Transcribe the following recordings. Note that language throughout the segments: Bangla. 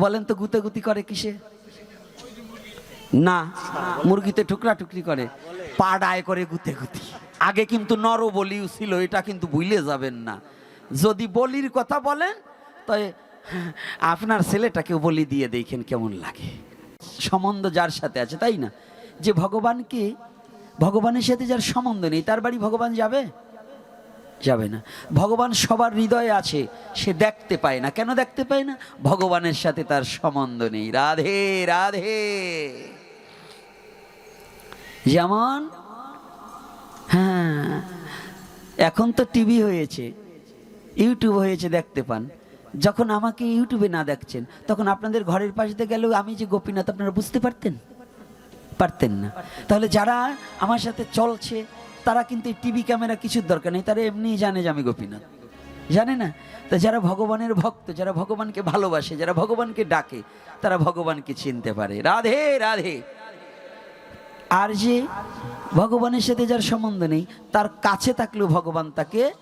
বলেন তো গুতে করে কিসে? না, মুরগিতে টুকরা টুকরি করে, পাড়ায় করে গুতে গুতি আগে কিন্তু নর বলিও ছিল, এটা কিন্তু ভুলে যাবেন না। যদি বলির কথা বলেন তবে আপনার ছেলেটাকেও বলি দিয়ে দেখেন কেমন লাগে। সম্বন্ধ যার সাথে আছে, তাই না? যে ভগবানকে, ভগবানের সাথে যার সম্বন্ধ নেই, তার বাড়ি ভগবান যাবে? যাবে না। ভগবান সবার হৃদয়ে আছে, সে দেখতে পায় না। কেন দেখতে পায় না? ভগবানের সাথে তার সম্বন্ধ নেই। রাধে রাধে। যেমন হ্যাঁ এখন তো টিভি হয়েছে, ইউটিউব হয়েছে, দেখতে পান। যখন আমাকে ইউটিউবে না দেখছেন, তখন আপনাদের ঘরের পাশে গেলেও আমি যে গোপীনাথ, আপনারা বুঝতে পারতেন? পারতেন না। তাহলে যারা আমার সাথে চলছে, তারা কিন্তু টিভি ক্যামেরা কিছুর দরকার নেই, তারা এমনিই জানে যে আমি গোপীনাথ। জানে না? তো যারা ভগবানের ভক্ত, যারা ভগবানকে ভালোবাসে, যারা ভগবানকে ডাকে, তারা ভগবানকে চিনতে পারে। রাধে রাধে। আর যে ভগবানের সাথে যার সম্বন্ধ নেই, তার কাছে থাকলেও ভগবান তাকে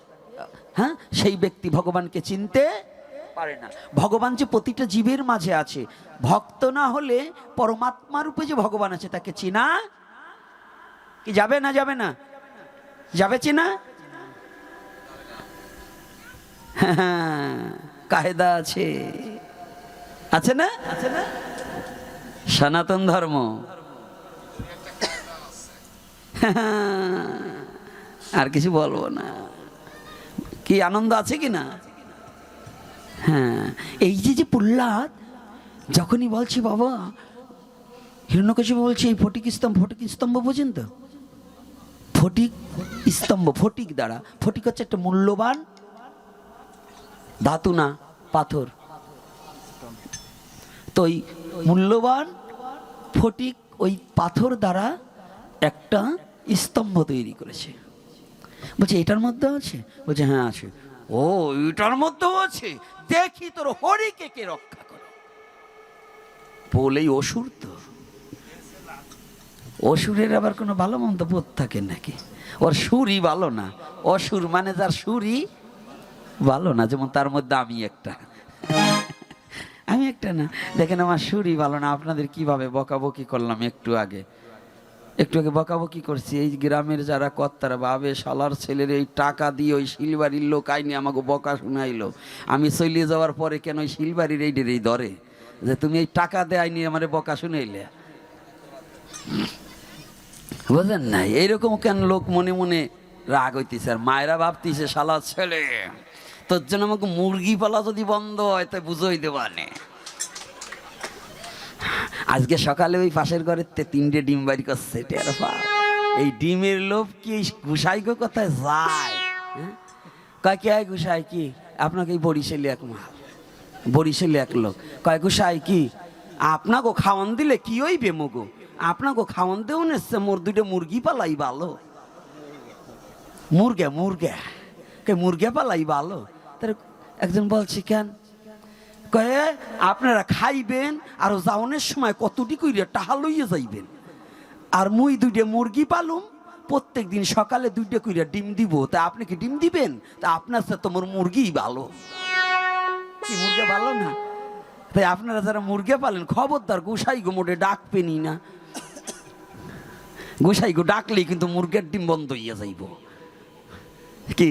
হ্যাঁ সেই ব্যক্তি ভগবানকে চিনতে পারে না। ভগবান যে প্রতিটা জীবের মাঝে আছে ভক্ত না হলে পরমাত্মা রূপে যে ভগবান আছে তাকে চিনা? কি যাবে না যাবে না? যাবে চিনা? হ্যাঁ, কায়দা আছে। আছে না আছে না? সনাতন ধর্ম। আর কিছু বলব না। কি আনন্দ আছে কি না? হ্যাঁ এই যে যে প্রহ্লাদ, যখনই বলছি, বাবা, হিরণ্যকশিপ বলছে, এই ফটিক স্তম্ভ ফটিক স্তম্ভ বোঝেন তো? ফটিক স্তম্ভ, ফটিক দ্বারা, ফটিক হচ্ছে একটা মূল্যবান ধাতু না, পাথর। তো ওই মূল্যবান ফটিক ওই পাথর দ্বারা একটা স্তম্ভ তৈরি করেছে। বলছে, এটার মধ্যে আছে? বলছে হ্যাঁ আছে। ও, এটার মধ্যেও আছে? দেখি তোর হরিকে কে রক্ষা করে। বলেই অসুর তো। অসুরের আবার কোনো ভালো মন্দ বোধ থাকে নাকি? ওর সুরই ভালো না। অসুর মানে যার সুরই ভালো না, যেমন তার মধ্যে আমি একটা। আমি একটা না। দেখেন আমার সুরই ভালো না, আপনাদের কীভাবে বকাবকি করলাম একটু আগে? একটু আগে বকাবকি করছি, এই গ্রামের যারা কর্তারা বাবে শালার ছেলের এই টাকা দিয়ে ওই শিলবাড়ির লোক আইনি আমাকে বকা শুনাইলো। আমি চলিয়ে যাওয়ার পরে কেন ওই শিলবাড়ির এই ডেরেই ধরে যে তুমি এই টাকা দেয় আইনি আমারে বকা শুনাইলে। বুঝলেন না? এইরকম কেন লোক মনে মনে রাগ হইতেছে? আর মায়েরা ভাবতেছে শালা ছেলে, তোর জন্য আমাকে মুরগি পালা যদি বন্ধ হয়, তাই বুঝোই দেবানে আজকে সকালে ওই পাশের ঘরের তিনটে ডিম বাড়ি করছে এই ডিমের লোভ কি? গুসাই গো কোথায় যায়? হ্যাঁ? কয়, কে ঘুষাই কি? আপনাকে এই বরিশালি এক মাল বরিশালি এক লোক। কয়, গুসাই, কি? আপনাকে খাওয়ান দিলে কি ওই বেমগো আপনাকে খাওয়ান দেও নেছে মোর দুটো মুরগি পালাই ভালো। মুরগে মুরগে। কে মুরগে পালাই ভালো। তার একজন বলছি, কেন? কয়ে আপনারা খাইবেন আর যাওনের সময় কতটি কইরে টাহা লইয়া যাইবেন। আর মুই দুইটা মুরগি পালুম, প্রত্যেক দিন সকালে দুইটা কইরা ডিম দিব। তা আপনি কি ডিম দিবেন? তা আপনার সাথে তোমার মুরগি ভালো। মুরগে ভালো না? তাই আপনারা যারা মুরগি পালেন, খবরদার গোসাই গো মোটে ডাকবেনই না। গোসাই গো ডাকলেই কিন্তু মুরগের ডিম বন্ধ হইয়া যাইব। কি?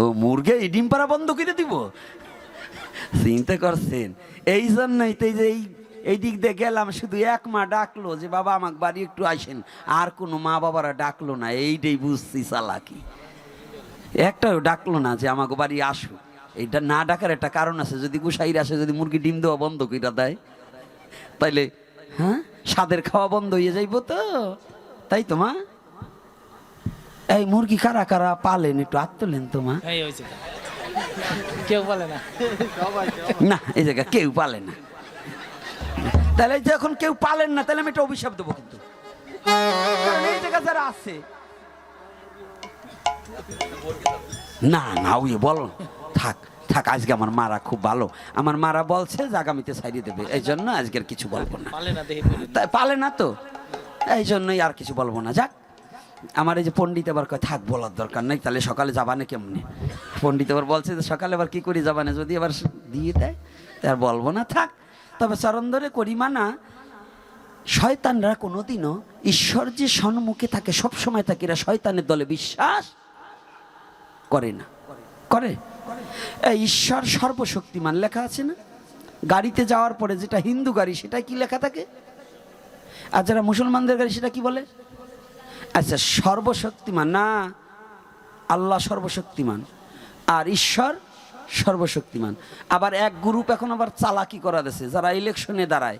ও, মুরগে এই ডিম পাড়া বন্ধ করে দিব? চিন্তা করছেন? এই জন্যই তো যে এই দিক দিয়ে গেলাম, শুধু এক মা ডাকলো যে, বাবা, আমাকে বাড়ি একটু আসেন। আর কোনো মা বাবারা ডাকলো না, এইটাই বুঝছি চালাকি। একটাও ডাকলো না যে আমাকে বাড়ি আসো। এইটা না ডাকার একটা কারণ আছে, যদি গুসাইর আসে, যদি মুরগি ডিম দেওয়া বন্ধ করে দেয়, তাইলে হ্যাঁ? স্বাদের খাওয়া বন্ধ হয়ে যাইব তো। তাই তো, মা? এই মুরগি কারা কারা পালেন, একটু আত্মলেন তো, মা। কেউ বলে না। না এই জায়গা কেউ পালে না। তাহলে যখন কেউ পালেন না তাহলে আমি একটা অভিশাপ দেবো কিন্তু। এই জায়গা যারা আছে না না ওই বলো। থাক থাক আজকে আমার মারা খুব ভালো। আমার মারা বলছে যে আগামীতে সাইডে দেবে। এই জন্য আজকে আর কিছু বলব না। পালে পালে না তো। এই জন্যই আর কিছু বলব না। যাক আমার এই যে পণ্ডিত আবার কয়, থাক, বলার দরকার নেই, তাহলে সকালে যাবানে কেমনে? পণ্ডিত আবার বলছে যে, সকালে আবার কি করি যাবানে? যদি আবার দিয়ে দেয়, তা আর বলব না, থাক। তবে চরণ ধরে করি, মানা, শয়তানরা কোনোদিনও ঈশ্বর যে সম্মুখে থাকে সব সময় থাকে, এরা শয়তানের দলে বিশ্বাস করে না। করে? ঈশ্বর সর্বশক্তিমান লেখা আছে না? গাড়িতে যাওয়ার পরে যেটা হিন্দু গাড়ি সেটা কি লেখা থাকে? আর যারা মুসলমানদের গাড়ি, সেটা কি বলে? আচ্ছা সর্বশক্তিমান না আল্লাহ সর্বশক্তিমান? আর ঈশ্বর সর্বশক্তিমান। আবার এক গ্রুপ এখন আবার চালাকি করা দিয়েছে যারা ইলেকশনে দাঁড়ায়।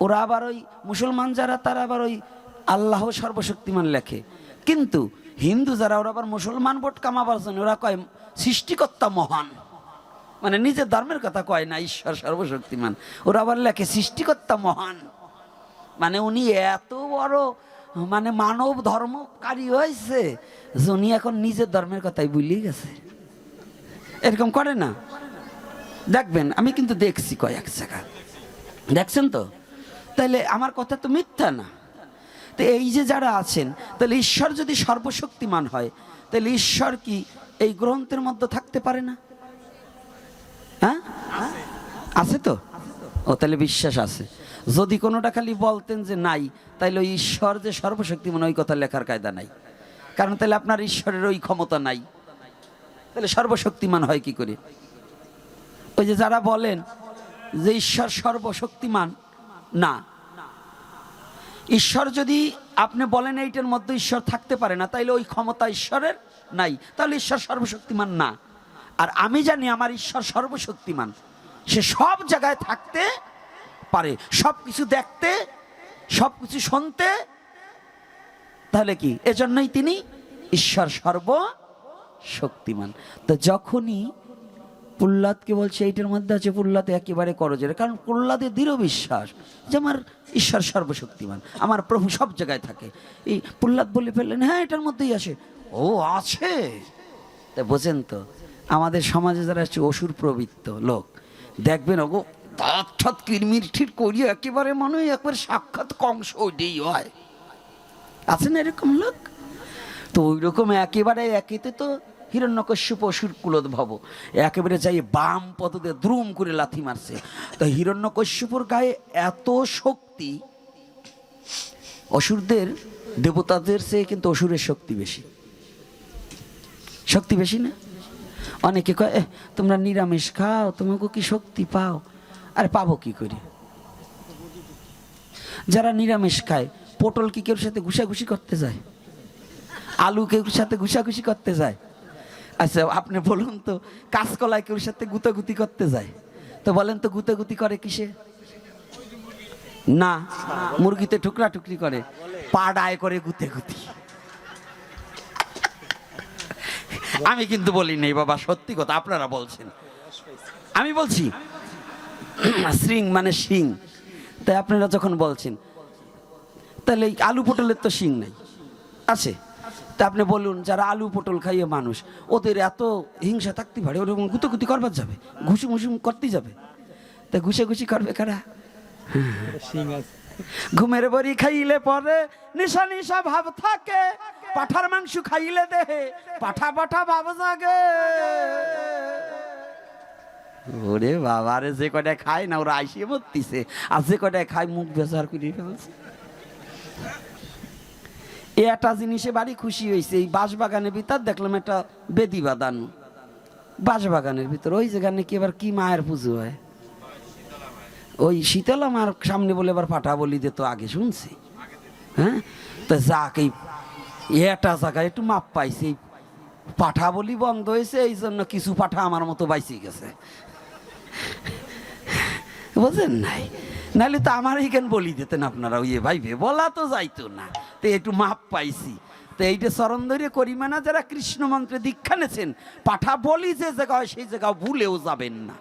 ওরা আবার ওই মুসলমান যারা, তারা আবার ওই আল্লাহ সর্বশক্তিমান লেখে। কিন্তু হিন্দু যারা, ওরা আবার মুসলমান ভোট কামাবার জন্য, ওরা কয়, সৃষ্টিকর্তা মহান। মানে নিজের ধর্মের কথা কয় না, ঈশ্বর সর্বশক্তিমান। ওরা আবার লেখে, সৃষ্টিকর্তা মহান। মানে উনি এত বড় মানে মানব ধর্মকারী হয়েছে। উনি এখন নিজের ধর্মের কথাই ভুলিয়ে গেছে। এরকম করে না। দেখবেন, আমি কিন্তু দেখছি কয়েক জায়গা। দেখছেন তো? তাহলে আমার কথা তো মিথ্যা না। তো এই যে যারা আছেন তাহলে ঈশ্বর যদি সর্বশক্তিমান হয় তাহলে ঈশ্বর কি এই গ্রন্থের মধ্যে থাকতে পারে না? হ্যাঁ? আছে তো? ও তাহলে বিশ্বাস আছে। যদি কোনোটা খালি বলতেন যে নাই, তাইলে ওই ঈশ্বর যে সর্বশক্তি সর্বশক্তিমান, ওই কথা লেখার কায়দা নাই। কারণ তাহলে আপনার ঈশ্বরের ওই ক্ষমতা নাই। তাহলে সর্বশক্তিমান হয় কি করে? ওই যে যারা বলেন যে ঈশ্বর সর্বশক্তিমান, না। ঈশ্বর যদি আপনি বলেন এইটার মধ্যে ঈশ্বর থাকতে পারে না, তাইলে ওই ক্ষমতা ঈশ্বরের নাই। তাহলে ঈশ্বর সর্বশক্তিমান না। আর আমি জানি আমার ঈশ্বর সর্বশক্তিমান। সে সব জায়গায় থাকতে পারে। সব কিছু দেখতে সব কিছু শুনতে, তাহলে কি? এজন্যই তিনি ঈশ্বর সর্ব শক্তিমান তো যখনই প্রহ্লাদকে বলছে, এইটার মধ্যে আছে প্রহ্লাদ একেবারে করজের কারণ প্রহ্লাদের দৃঢ় বিশ্বাস যে আমার ঈশ্বর সর্বশক্তিমান, আমার প্রভু সব জায়গায় থাকে। এই প্রহ্লাদ বলে ফেললেন হ্যাঁ এটার মধ্যেই আসে ও, আছে? তা বোঝেন তো, আমাদের সমাজে যারা আছে, অসুর প্রবৃত্ত লোক, দেখবেন, ওগো ঠাত কিরমির ঠিক করিয়ে একেবারে মনে হয় একবার সাক্ষাৎ কংস ওইটাই হয়। আছে না এরকম লোক? তো ওই রকম একেবারে একেতে তো হিরণ্যকশ্যপ অসুর কুলোদ্ভব একেবারে যাই বাম পদতে দ্রুম করে লাথি মারছে। তো হিরণ্যকশ্যপুর গায়ে এত শক্তি অসুরদের দেবতাদের চেয়ে কিন্তু অসুরের শক্তি বেশি। শক্তি বেশি না? অনেকে কয় "এহ, তোমরা নিরামিষ খাও তোমাকে কি শক্তি পাও? আরে পাবো কি করে? যারা নিরামিষ খায়, পটল কি কেউ সাথে ঘুষাঘুষি করতে যায়? আলু কেউ সাথে ঘুষাঘুষি করতে যায়? আচ্ছা আপনি বলুন তো, কাঁচকলায় কেউ সাথে গুতাগুতি করতে যায়? তো বলেন তো, গুতাগুতি করে কিসে? না, মুরগিতে টুকরা টুকরি করে পা ডায় করে গুতে গুতি আমি কিন্তু বলি নেই বাবা, সত্যি কথা, আপনারা বলছেন। আমি বলছি শ্রিং মানে শিং। তাই আপনারা যখন বলছেন, তাহলে এই আলু পটলের তো শিং নেই। আছে। তা আপনি বলুন, যারা আলু পটল খাইয়ে মানুষ, ওদের এত হিংসা থাকতে পারে, ওরকম গুতোগুতি করবার যাবে? ঘুষি মুসুম করতে যাবে? তা ঘুষে ঘুষি করবে কারা? ঘুমের বড়ি খাইলে পরে নিশা নিশা ভাব থাকে, পাঠার মাংস খাইলে দেহে, পাঠা পাঠা ভাব জাগে। ওরে বাবা রে যে কটা খায় না, ওরা আইসিয়ে মরতিছে। আর যে কটা খায়, মুখ বেচার করে ফেলছে। এই একটা জিনিসে বাড়ি খুশি হয়েছে এই বাঁশবাগানের ভিতর দেখলাম একটা বেদি বাঁধানো। বাঁশবাগানের ভিতর, ওই যেখানে কি এবার কি মায়ের পুজো হয়? ওই শীতলা মার সামনে বলে এবার পাঠা বলি দে তো আগে শুনছি। হ্যাঁ? তা যাক, এই এটা জায়গায় একটু মাপ পাইছে। পাঠা বলি বন্ধ হয়েছে এই জন্য কিছু পাঠা আমার মতো বাইসে গেছে। বুঝেন নাই? নাহলে তো আমার এইখান বলি দিতেন আপনারা? ওই ভাইবে, বলা তো যাইতো না। তো একটু মাপ পাইছি। তো এইটা ধরে করিমানা যারা কৃষ্ণ মন্ত্রে দীক্ষা নেছেন পাঠা বলি যে জায়গা হয় সেই জায়গা ভুলেও যাবেন না।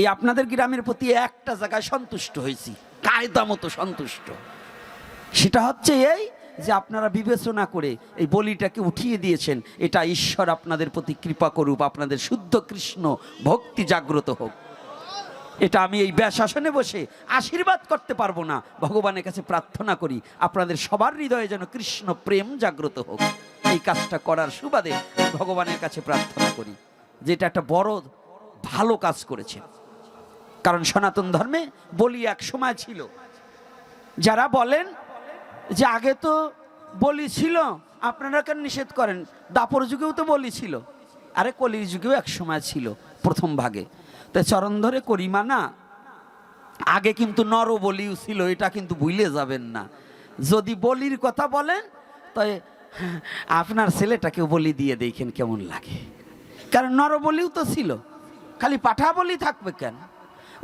এই আপনাদের গ্রামের প্রতি একটা জায়গায় সন্তুষ্ট হয়েছি, কায়দা মতো সন্তুষ্ট। সেটা হচ্ছে এই যে আপনারা বিবেচনা করে এই বলিটাকে উঠিয়ে দিয়েছেন, এটা ঈশ্বর আপনাদের প্রতি কৃপা করুক, আপনাদের শুদ্ধ কৃষ্ণ ভক্তি জাগ্রত হোক। এটা আমি এই ব্যাশাসনে বসে আশীর্বাদ করতে পারব না। ভগবানের কাছে প্রার্থনা করি, আপনাদের সবার হৃদয়ে যেন কৃষ্ণ প্রেম জাগ্রত হোক। এই কাজটা করার সুবাদে ভগবানের কাছে প্রার্থনা করি যেটা একটা বড়, ভালো কাজ করেছে। কারণ সনাতন ধর্মে বলি এক সময় ছিল, যারা বলেন যে আগে তো বলি ছিল, আপনারা কেন নিষেধ করেন? দাপর যুগেও তো বলি ছিল। আরে কলির যুগেও এক সময় ছিল, প্রথম ভাগে। তো চরণ ধরে করিমা না, আগে কিন্তু নর বলিও ছিল, এটা কিন্তু ভুলে যাবেন না। যদি বলির কথা বলেন, তাই আপনার ছেলেটাকেও বলি দিয়ে দেখেন কেমন লাগে। কারণ নর বলিও তো ছিল, খালি পাঠা বলি থাকবে কেন?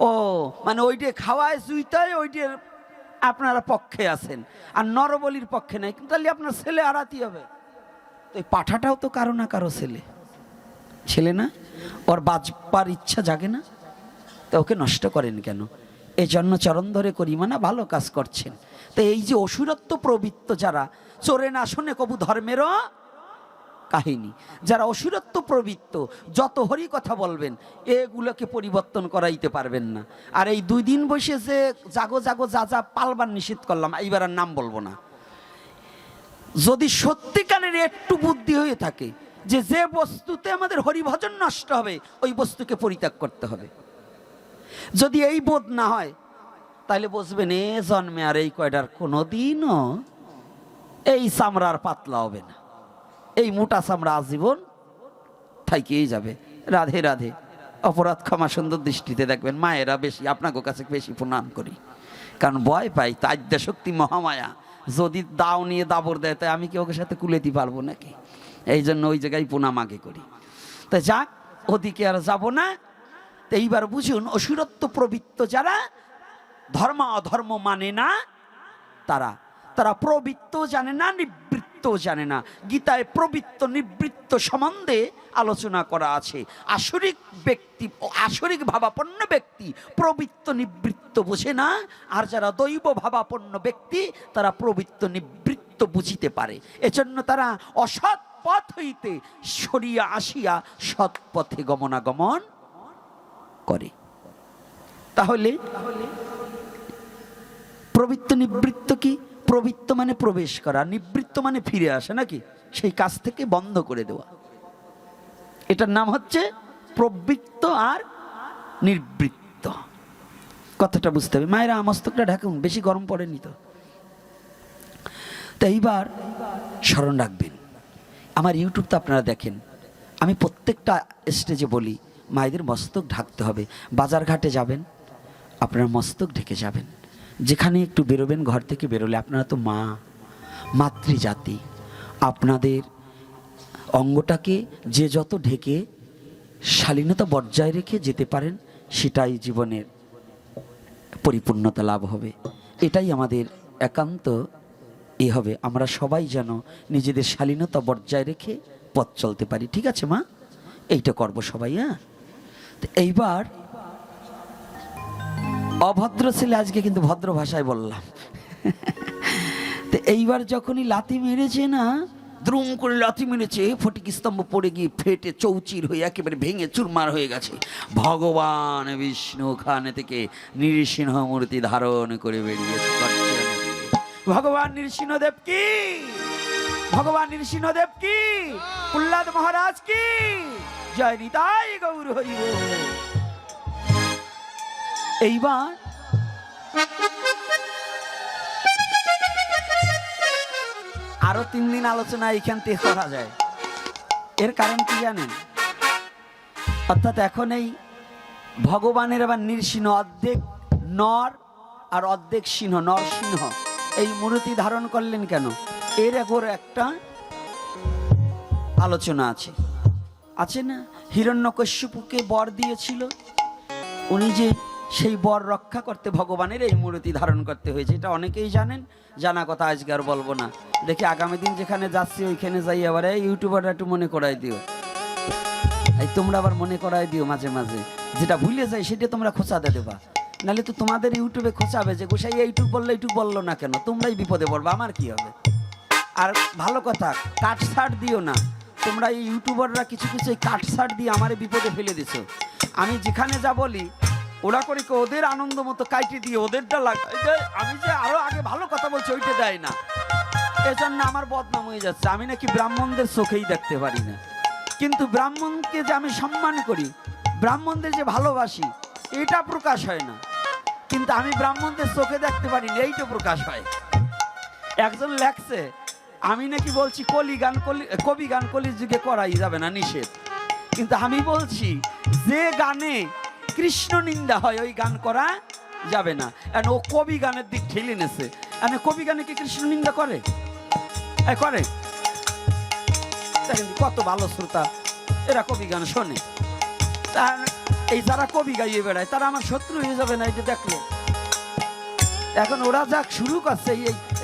ও মানে ওইটে খাওয়ায় সুইতায় ওইটে আপনারা পক্ষে আছেন। আর নরবলির পক্ষে নাই, কিন্তু তাহলে আপনার ছেলে আড়াতি হবে। তো এই পাঠাটাও তো কারও না কারও ছেলে। ছেলে না, ওর বাজবার ইচ্ছা জাগে না। তো ওকে নষ্ট করেন কেন? এই জন্য চরণ ধরে করি মানে ভালো কাজ করছেন। তো এই যে অসুরত্ব প্রবৃত্ত যারা চোরে না শোনে কবু ধর্মেরও কাহিনী। যারা অসুরত্ব প্রবৃত্ত, যত হরি কথা বলবেন, এগুলোকে পরিবর্তন করাইতে পারবেন না। আর এই দুই দিন বসে যে জাগো জাগো যা যা পালবার নিষেধ করলাম, এইবার আর নাম বলব না। যদি সত্যিকারের একটু বুদ্ধি হয়ে থাকে, যে যে বস্তুতে আমাদের হরিভজন নষ্ট হবে, ওই বস্তুকে পরিত্যাগ করতে হবে। যদি এই বোধ না হয়, তাহলে বসবেন, এ জন্মে আর এই কয়টার কোনোদিনও এই চামড়ার পাতলা হবে না। এই মোটা চামড়া আজীবন থাইকেই যাবে। রাধে রাধে। অপরাধ ক্ষমা সুন্দর দৃষ্টিতে দেখবেন, মায়েরা বেশি আপনাকে কাছে বেশি প্রণাম করি। কারণ ভয় পাই তাদ্যা শক্তি মহামায়া। যদি দাও নিয়ে দাবর দেয়, তাই আমি কি ওকে সাথে কুলেতে পারব নাকি? এই জন্য ওই জায়গায় প্রণাম আগে করি। তা যাক, ওদিকে আর যাব না। তো এইবার বুঝুন, অসুরত্ব প্রবৃত্ত যারা, ধর্ম অধর্ম মানে না তারা। তারা প্রবৃত্ত জানে না, নিবৃত্ত জানে না। গীতায় প্রবৃত্ত নিবৃত্ত সম্বন্ধে আলোচনা করা আছে। আসরিক ব্যক্তি, আসরিক ভাবাপন্ন ব্যক্তি প্রবৃত্ত নিবৃত্ত বোঝে না, আর যারা দৈব ভাবাপন্ন ব্যক্তি, তারা প্রবৃত্ত নিবৃত্ত বুঝিতে পারে। এজন্য তারা অসৎ পথ হইতে সরিয়া আসিয়া সৎ পথে গমনাগমন করে। তাহলে প্রবৃত্ত নিবৃত্ত কি? প্রবৃত্ত মানে প্রবেশ করা, নিবৃত্ত মানে ফিরে আসা নাকি? সেই কাজ থেকে বন্ধ করে দেওয়া। এটার নাম হচ্ছে প্রবৃত্ত আর নিবৃত্ত। কথাটা বুঝতে হবে। মায়েরা মস্তকটা ঢাকুন, বেশি গরম পড়েনি তো। তো এইবার স্মরণ রাখবেন। আমার ইউটিউব তো আপনারা দেখেন। আমি প্রত্যেকটা স্টেজে বলি, মায়েদের মস্তক ঢাকতে হবে। বাজার ঘাটে যাবেন, আপনার মস্তক ঢেকে যাবেন। যেখানে একটু বেরোবেন, ঘর থেকে বেরোলে আপনারা তো মা, মাতৃজাতি। আপনাদের অঙ্গটাকে যে যত ঢেকে শালীনতা বজায় রেখে যেতে পারেন, সেটাই জীবনের পরিপূর্ণতা লাভ হবে। এটাই আমাদের একান্ত এ হবে। আমরা সবাই যেন নিজেদের শালীনতা বজায় রেখে পথ চলতে পারি। ঠিক আছে মা? এইটা করব সবাই হ্যাঁ? এইবার অভদ্র ছেলে আজকে কিন্তু ভদ্র ভাষায় বললাম। তো এইবার যখনই লাথি মেরেছে না, দ্রুম করে লাথি মেরেছে, ফটিক স্তম্ভ পড়ে গিয়ে ফেটে চৌচির হয়ে একেবারে ভেঙে চুরমার হয়ে গেছে। ভগবান বিষ্ণু ওখানে থেকে নৃসিংহ মূর্তি ধারণ করে বেরিয়েছে। ভগবান নৃসিংহদেব কি? ভগবান নৃসিংহদেব কি? প্রহ্লাদ মহারাজ কি? জয় নিতাই গৌর হরি। এইবার আরও তিন দিন আলোচনা এইখান থেকে করা যায়। এর কারণ কি জানেন? অর্থাৎ এখন এই ভগবানের আবার নৃসিংহ অর্ধেক নর আর অর্ধেক সিংহ, নর সিংহ। এই মূর্তি ধারণ করলেন কেন? এর একর একটা আলোচনা আছে। আছে না? হিরণ্যকশ্যপুকে বর দিয়েছিল। উনি যে সেই বর রক্ষা করতে ভগবানের এই মূর্তি ধারণ করতে হয়েছে। এটা অনেকেই জানেন। জানা কথা আজকে আর বলব না। দেখি আগামী দিন যেখানে যাচ্ছি, ওইখানে যাই আবার। এই ইউটিউবারটা একটু মনে করাই দিও। এই তোমরা আবার মনে করাই দিও মাঝে মাঝে। যেটা ভুলে যায় সেটা তোমরা খোঁচাতে দেবা। নাহলে তো তোমাদের ইউটিউবে খোঁচাবে যে, গোসাই এইটুক বলল এইটুক বলল না কেন? তোমরাই বিপদে পড়বে, আমার কি হবে? আর ভালো কথা কাট ছাড় দিও না। তোমরা এই ইউটিউবাররা কিছু কিছু এই কাট ছাড় দিয়ে আমারে বিপদে ফেলে দিছো। আমি যেখানে যা বলি ওরা করে কি, ওদের আনন্দ মতো কাইটে দিয়ে ওদেরটা দেয় আমি যে আরও আগে ভালো কথা বলছি, ওইটা দেয় না। এজন্য আমার বদনাম হয়ে যাচ্ছে। আমি নাকি ব্রাহ্মণদের চোখেই দেখতে পারি না। কিন্তু ব্রাহ্মণকে যে আমি সম্মান করি, ব্রাহ্মণদের যে ভালোবাসি, এটা প্রকাশ হয় না। কিন্তু আমি ব্রাহ্মণদের চোখে দেখতে পারি না, এইটা প্রকাশ হয়। একজন লেখছে, আমি নাকি বলছি, কলি গান কলি কবি গান কলির যুগে করাই যাবে না, নিষেধ। কিন্তু আমি বলছি, যে গানে কৃষ্ণ নিন্দা হয়, ওই গান করা যাবে না। ও কবি গানের দিক ঠেলে নেছে। মানে কবি গানে কি কৃষ্ণ নিন্দা করে? করে। কত ভালো শ্রোতা। এরা কবি গান শোনে। এই যারা কবি গাইয়ে বেড়ায়, তারা আমার শত্রু হয়ে যাবে না এটা দেখলে। এখন ওরা যাক শুরু করছে,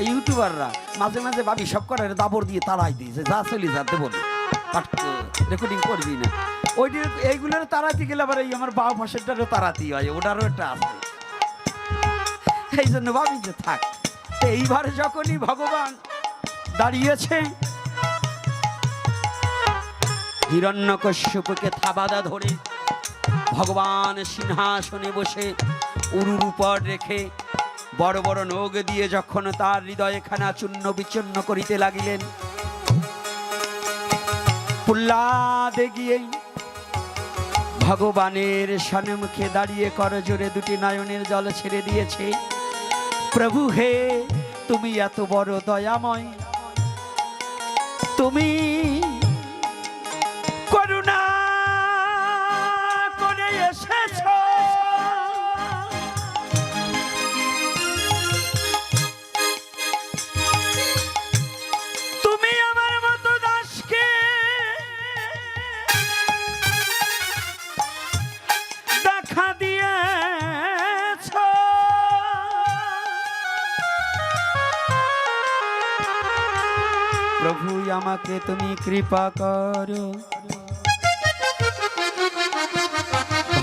এই ইউটিউবাররা। মাঝে মাঝে ভাবি, সব করে দাবর দিয়ে তারাই দিয়েছে, যা চলি যা দেবো রেকর্ডিং করবি না। ওইটি এইগুলোর তাড়াতে গেলে আবার এই আমার বাবা পাশেরটারও তাড়াতেই হয়, ওটারও একটা আছে। এই জন্য ভাবি যে থাক, এইবার যখনই ভগবান দাঁড়িয়েছে, হিরণ্যকশ্যপকে থাবাদা ধরে ভগবান সিংহাসনে বসে উরুর উপর রেখে বড় বড় নখ দিয়ে যখন তার হৃদয়ে খানা চূর্ণ বিচূর্ণ করিতে লাগিলেন, প্রহ্লাদে গিয়ে ভগবানের সন্মুখে দাঁড়িয়ে কর জোরে দুটি নয়নের জল ছেড়ে দিয়েছে। প্রভু হে, তুমি এত বড় দয়াময়। তুমি কৃপা করো।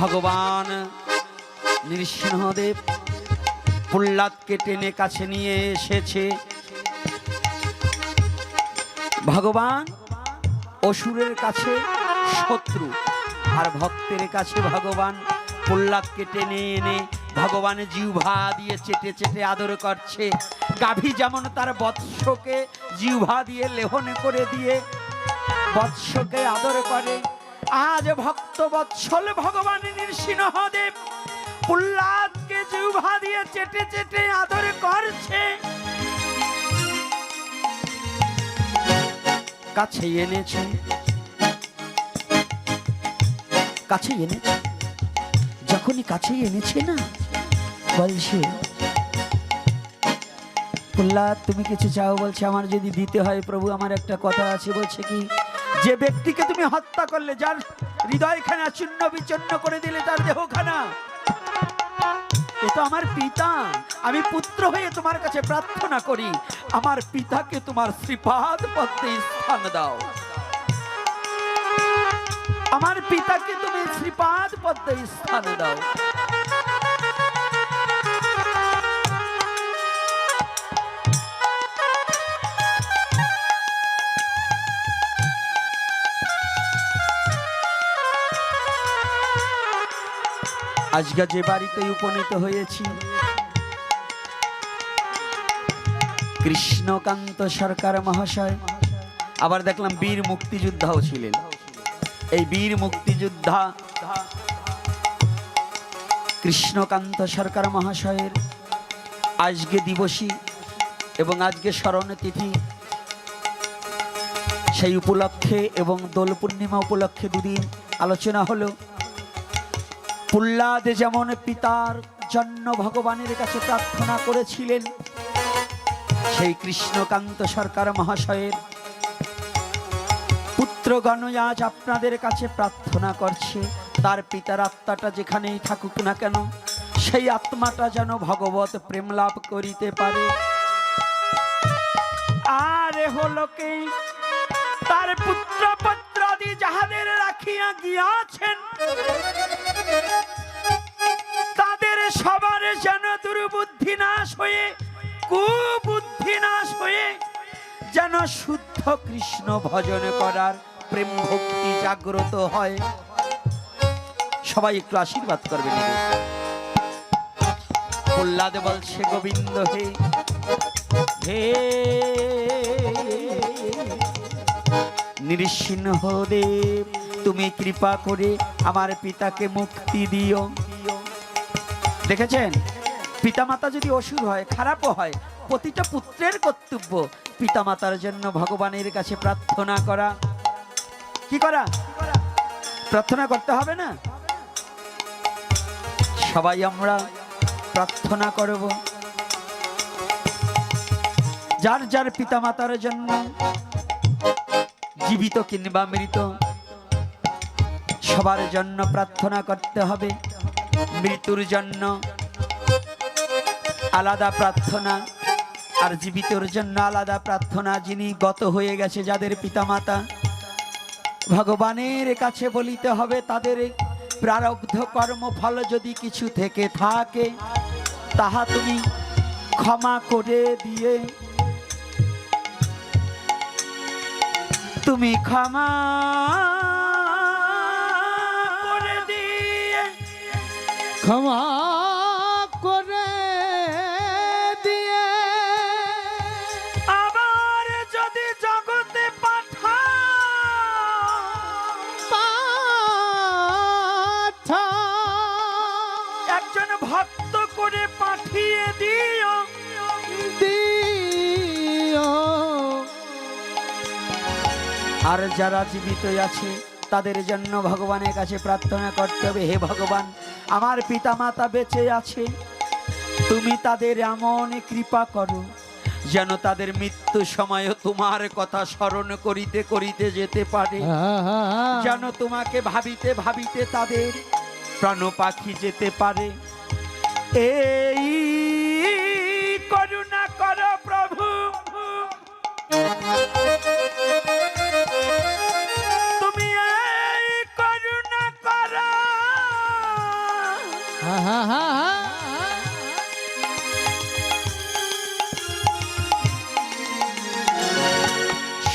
ভগবান নৃসিংহদেব প্রহ্লাদকে টেনে কাছে নিয়ে এসেছে। ভগবান অসুরের কাছে শত্রু, আর ভক্তের কাছে ভগবান প্রহ্লাদকে টেনে এনে ভগবান জিহ্বা দিয়ে চেটে চেটে আদর করছে। গাভী যেমন তার বৎসকে জিহ্বা দিয়ে লেহনে করে দিয়ে বৎসকে আদর করে। আজ ভক্ত বৎসল ভগবান নৃসিংহদেব প্রহ্লাদকে জিহ্বা দিয়ে চেটে চেটে আদর করছে। কাছে এনেছে। কাছে এনেছে। যখনই কাছে এনেছে না বলছে প্রহ্লাদ তুমি কিছু চাও? বলছে, আমার যদি দিতে হয় প্রভু, আমার একটা কথা আছে। বলছে কি? যে ব্যক্তিকে তুমি হত্যা করলে, যার হৃদয়খানা চূর্ণ বিচূর্ণ করে দিলে তার দেহখানা এ তো আমার পিতা। আমি পুত্র হয়ে তোমার কাছে প্রার্থনা করি, আমার পিতাকে তোমার শ্রীপাদ পদ্মে স্থান দাও। আমার পিতাকে তুমি শ্রীপাদ পদ্মে স্থান দাও। আজকে যে বাড়িতে উপনীত হয়েছি, কৃষ্ণকান্ত সরকার মহাশয়, আবার দেখলাম বীর মুক্তিযোদ্ধাও ছিলেন। এই বীর মুক্তিযোদ্ধা কৃষ্ণকান্ত সরকার মহাশয়ের আজকে দিবসী এবং আজকে তিথি সেই উপলক্ষে এবং দোল পূর্ণিমা উপলক্ষে দুদিন আলোচনা হলো। প্রহ্লাদ যেমন পিতার জন্য ভগবানের কাছে প্রার্থনা করেছিলেন, সেই কৃষ্ণকান্ত সরকার মহাশয়ের পুত্রগণ আজ আপনাদের কাছে প্রার্থনা করছে। তার পিতার আত্মাটা যেখানেই থাকুক না কেন, সেই আত্মাটা যেন ভগবত প্রেম লাভ করিতে পারে। আর হলো কি? তার পুত্র গিয়াছেন তাদের সবার যেন দুর্বুদ্ধি নাশ হয়ে কুবুদ্ধি নাশ হয়ে যেন শুদ্ধ কৃষ্ণ ভজন করার প্রেম ভক্তি জাগ্রত হয়। সবাই একটু আশীর্বাদ করবেন প্রহ্লাদ বলছে, গোবিন্দ হে হে নৃসিংহ দেব। তুমি কৃপা করে আমার পিতাকে মুক্তি দিও। দেখেছেন? পিতামাতা যদি অসুর হয়, খারাপও হয়, প্রতিটা পুত্রের কর্তব্য পিতামাতার জন্য ভগবানের কাছে প্রার্থনা করা। কি করা? প্রার্থনা করতে হবে না? সবাই আমরা প্রার্থনা করব। যার যার পিতামাতার জন্য জীবিত কিংবা মৃত সবার জন্য প্রার্থনা করতে হবে। মৃত্যুর জন্য আলাদা প্রার্থনা আর জীবিতর জন্য আলাদা প্রার্থনা। যিনি গত হয়ে গেছে যাদের পিতামাতা, ভগবানের কাছে বলিতে হবে, তাদের প্রারব্ধ কর্মফল যদি কিছু থেকে থাকে, তাহা তুমি ক্ষমা করে দিয়ে, তুমি ক্ষমা ক্ষমা করে দিয়ে। আবার যদি জগতে পাঠা পাঠা একজন ভক্ত করে পাঠিয়ে দিও। দিও। আর যারা জীবিত আছে তাদের জন্য ভগবানের কাছে প্রার্থনা করতে হবে হে ভগবান আমার পিতামাতা বেঁচে আছে। তুমি তাদের এমন কৃপা করো যেন তাদের মৃত্যু সময়ও তোমার কথা স্মরণ করিতে করিতে যেতে পারে। যেন তোমাকে ভাবিতে ভাবিতে তাদের প্রাণ পাখি যেতে পারে। এই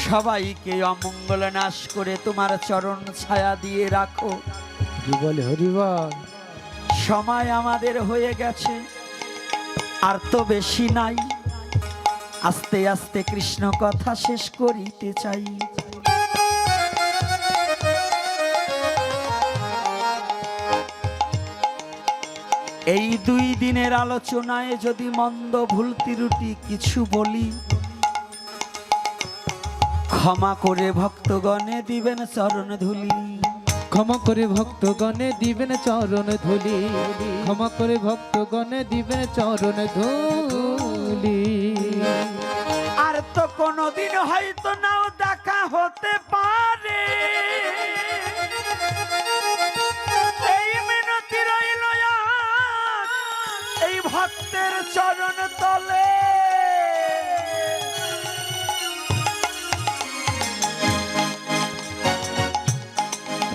সবাইকে অমঙ্গল নাশ করে তোমার চরণ ছায়া দিয়ে রাখো। হরিবল হরিবল। সময় আমাদের হয়ে গেছে আর তো বেশি নাই। আস্তে আস্তে কৃষ্ণ কথা শেষ করিতে চাই। এই দুই দিনের আলোচনায় যদি মন্দ ভুল ত্রুটি কিছু বলি ক্ষমা করে ভক্তগণে দিবেন চরণ ধুলি। ক্ষমা করে ভক্তগণে দিবেন চরণ ধুলি। ক্ষমা করে ভক্তগণে দিবেন চরণ ধুলি। আর তো কোনোদিন হয়তো নাও দেখা হতে পারে। এই ভক্তের চরণ তলে।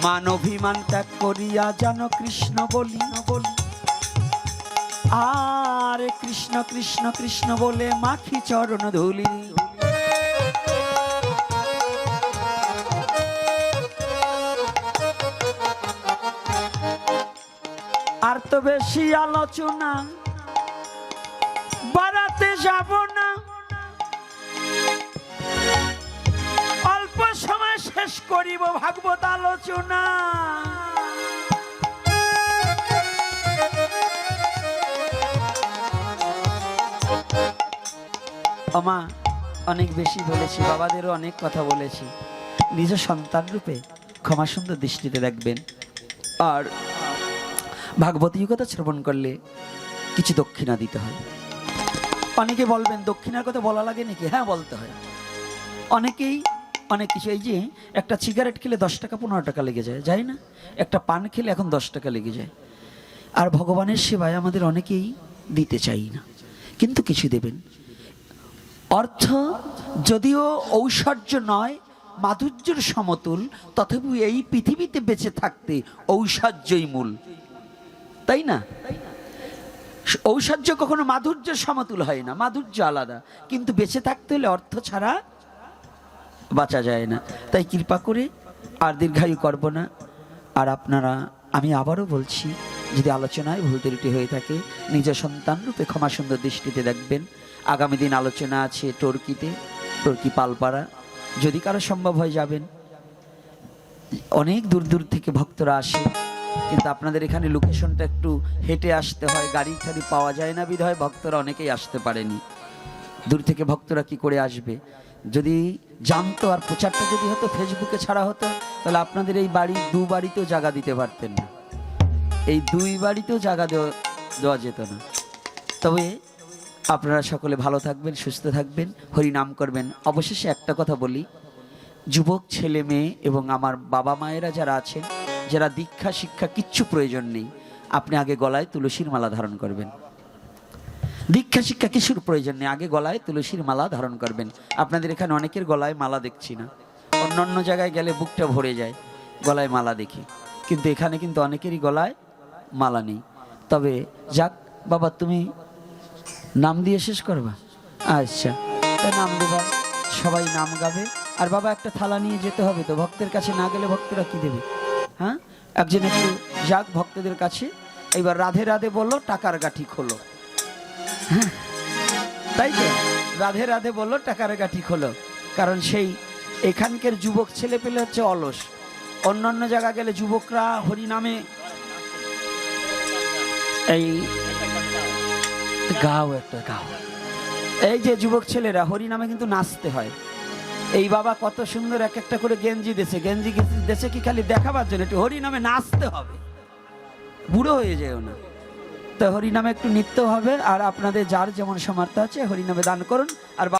মান অভিমান ত্যাগ করিয়া যেন কৃষ্ণ বলি বলি আর কৃষ্ণ কৃষ্ণ কৃষ্ণ বলে মাখি চরণ ধুলি। আর তো বেশি আলোচনা যাব না। অল্প সময় শেষ করিব ভাগবত আলোচনা। আমা অনেক বেশি বলেছি, বাবাদেরও অনেক কথা বলেছি। নিজ সন্তান রূপে ক্ষমা সুন্দর দৃষ্টিতে দেখবেন। আর ভাগবতীয় কথা শ্রবণ করলে কিছু দক্ষিণা দিতে হয়। অনেকে বলবেন, দক্ষিণার কথা বলা লাগে নাকি? হ্যাঁ বলতে হয়। অনেকেই, অনেক কিছু, এই যে, একটা সিগারেট খেলে দশ টাকা, পনেরো টাকা লেগে যায় যায় না? একটা পান খেলে এখন দশ টাকা লেগে যায়। আর ভগবানের সেবায় আমাদের অনেকেই দিতে চাই না। কিন্তু কিছু দেবেন। অর্থ যদিও ঔশ্বর্য নয়, মাধুর্যের সমতুল তথাপি এই পৃথিবীতে বেঁচে থাকতে ঔশ্বর্যই মূল। তাই না? ঔশ্বর্য কখনো মাধুর্যের সমতুল হয় না, মাধুর্য আলাদা। কিন্তু বেঁচে থাকতে হলে অর্থ ছাড়া বাঁচা যায় না। তাই কৃপা করে আর দীর্ঘায়ু করব না। আর আপনারা, আমি আবারও বলছি, যদি আলোচনায় ভুল ত্রুটি হয়ে থাকে নিজের সন্তান রূপে ক্ষমা সুন্দর দৃষ্টিতে দেখবেন। আগামী দিন আলোচনা আছে টর্কিতে, টর্কি পালপাড়া। যদি কারও সম্ভব হয় যাবেন, অনেক দূর দূর থেকে ভক্তরা আসে। কিন্তু আপনাদের এখানে লোকেশনটা একটু হেঁটে আসতে হয় গাড়ি টাড়ি পাওয়া যায় না বিধায় ভক্তরা অনেকেই আসতে পারেনি। দূর থেকে ভক্তরা কি করে আসবে? যদি জানতো আর প্রচারটা যদি হতো ফেসবুকে ছাড়া হতো, তাহলে আপনাদের এই বাড়ি দু বাড়িতেও জায়গা দিতে পারতেন না। এই দুই বাড়িতেও জায়গা দেওয়া যেত না। তবে আপনারা সকলে ভালো থাকবেন, সুস্থ থাকবেন, হরি নাম করবেন। অবশেষে একটা কথা বলি, যুবক, ছেলে, মেয়ে এবং আমার বাবা মায়েরা যারা আছেন যারা দীক্ষা, শিক্ষা কিচ্ছু প্রয়োজন নেই। আপনি আগে গলায় তুলসীর মালা ধারণ করবেন। দীক্ষা, শিক্ষা কিছুর প্রয়োজন নেই। আগে গলায় তুলসীর মালা ধারণ করবেন। আপনাদের এখানে অনেকের গলায় মালা দেখছি না। অন্য অন্য জায়গায় গেলে বুকটা ভরে যায়, গলায় মালা দেখি। কিন্তু এখানে কিন্তু অনেকেরই গলায় মালা নেই। তবে যাক, বাবা, তুমি নাম দিয়ে শেষ করবা? আচ্ছা নাম দেবা। সবাই নাম গাবে। আর বাবা, একটা থালা নিয়ে যেতে হবে তো। ভক্তের কাছে না গেলে ভক্তরা কি দেবে? হ্যাঁ? একজন একটু যাক ভক্তদের কাছে। এবার রাধে রাধে বলো টাকার গাঠি খোলো। হ্যাঁ, তাই তো? রাধে রাধে বলল টাকার গাঠি খোলো। কারণ সেই এখানকার যুবক ছেলে পেলে হচ্ছে অলস। অন্যান্য জায়গা গেলে যুবকরা হরিনামে এই গাও একটা গাও। এই যে যুবক ছেলেরা হরিনামে কিন্তু নাচতে হয়। এই বাবা কত সুন্দর এক একটা করে গেঞ্জি দেশে। গেঞ্জি দেশে কি খালি দেখাবার জন্য? একটু হরিনামে নাচতে হবে। বুড়ো হয়ে যায় না। তো হরিনামে একটু নৃত্য হবে আর আপনাদের যার যেমন সামর্থ্য আছে, হরিনামে দান করুন। আর